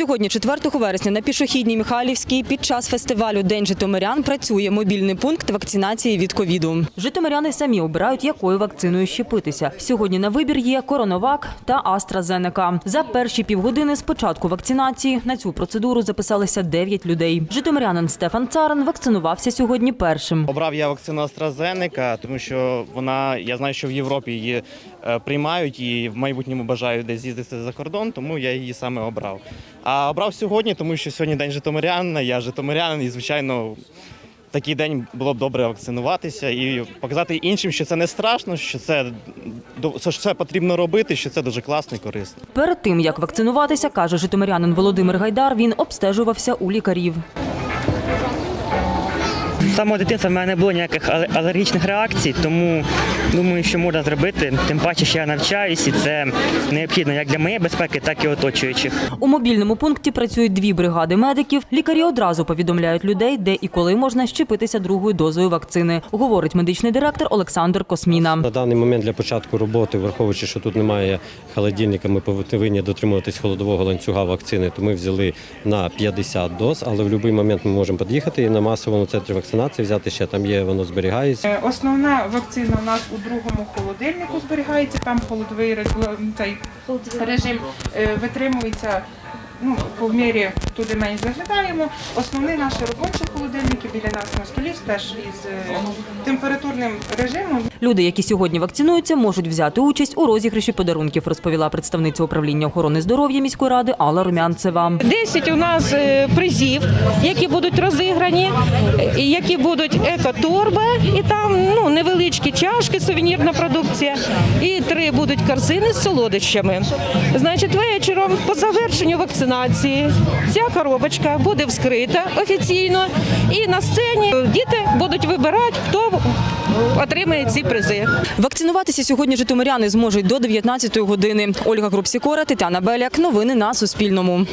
Сьогодні, 4 вересня, на пішохідній Михайлівській під час фестивалю День Житомирян працює мобільний пункт вакцинації від ковіду. Житомиряни самі обирають, якою вакциною щепитися. Сьогодні на вибір є Коронавак та AstraZeneca. За перші півгодини з початку вакцинації на цю процедуру записалися 9 людей. Житомирянин Стефан Царин вакцинувався сьогодні першим. Обрав я вакцину AstraZeneca, тому що вона, я знаю, що в Європі її е, приймають і в майбутньому бажаю десь з'їздити за кордон, тому я її саме обрав. А обрав сьогодні, тому що сьогодні день Житомирян, я Житомирянин, і звичайно. в Такий день було б добре вакцинуватися і показати іншим, що це не страшно, що це, що це потрібно робити, що це дуже класно і корисно. Перед тим як вакцинуватися, каже житомирянин Володимир Гайдар, він обстежувався у лікарів. Самого дитинства в мене не було ніяких але- алергічних реакцій, тому думаю, що можна зробити. Тим паче, що я навчаюсь, і це необхідно як для моєї безпеки, так і оточуючих. У мобільному пункті працюють дві бригади медиків. Лікарі одразу повідомляють людей, де і коли можна щепитися другою дозою вакцини, говорить медичний директор Олександр Косміна. На даний момент для початку роботи, враховуючи, що тут немає холодильника, ми повинні дотримуватись холодового ланцюга вакцини, то ми взяли на 50 доз, але в будь-який момент ми можемо під'їхати і на масовому центрі вакцинації взяти ще там є, воно зберігається. Е, Основна вакцина у нас у другому холодильнику зберігається, там холодовий цей режим е, витримується. Ну, по мірі туди менш заглядаємо. Основні наші робочі холодильники біля нас на столі теж із е, температурним режимом. Люди, які сьогодні вакцинуються, можуть взяти участь у розіграші подарунків, розповіла представниця управління охорони здоров'я міської ради Алла Румянцева. 10 у нас е, призів, які будуть розіграні, які будуть екоторба, і там ну, невеличкі чашки, сувенірна продукція, і три будуть корзини з солодощами. Значить, вечором по завершенню вакцинації ця коробочка буде вскрита офіційно, і на сцені діти будуть вибирати, хто отримає ці призи. Вакцинуватися сьогодні житомиряни зможуть до 19 години. Ольга Крупсікора, Тетяна Беляк. Новини на Суспільному.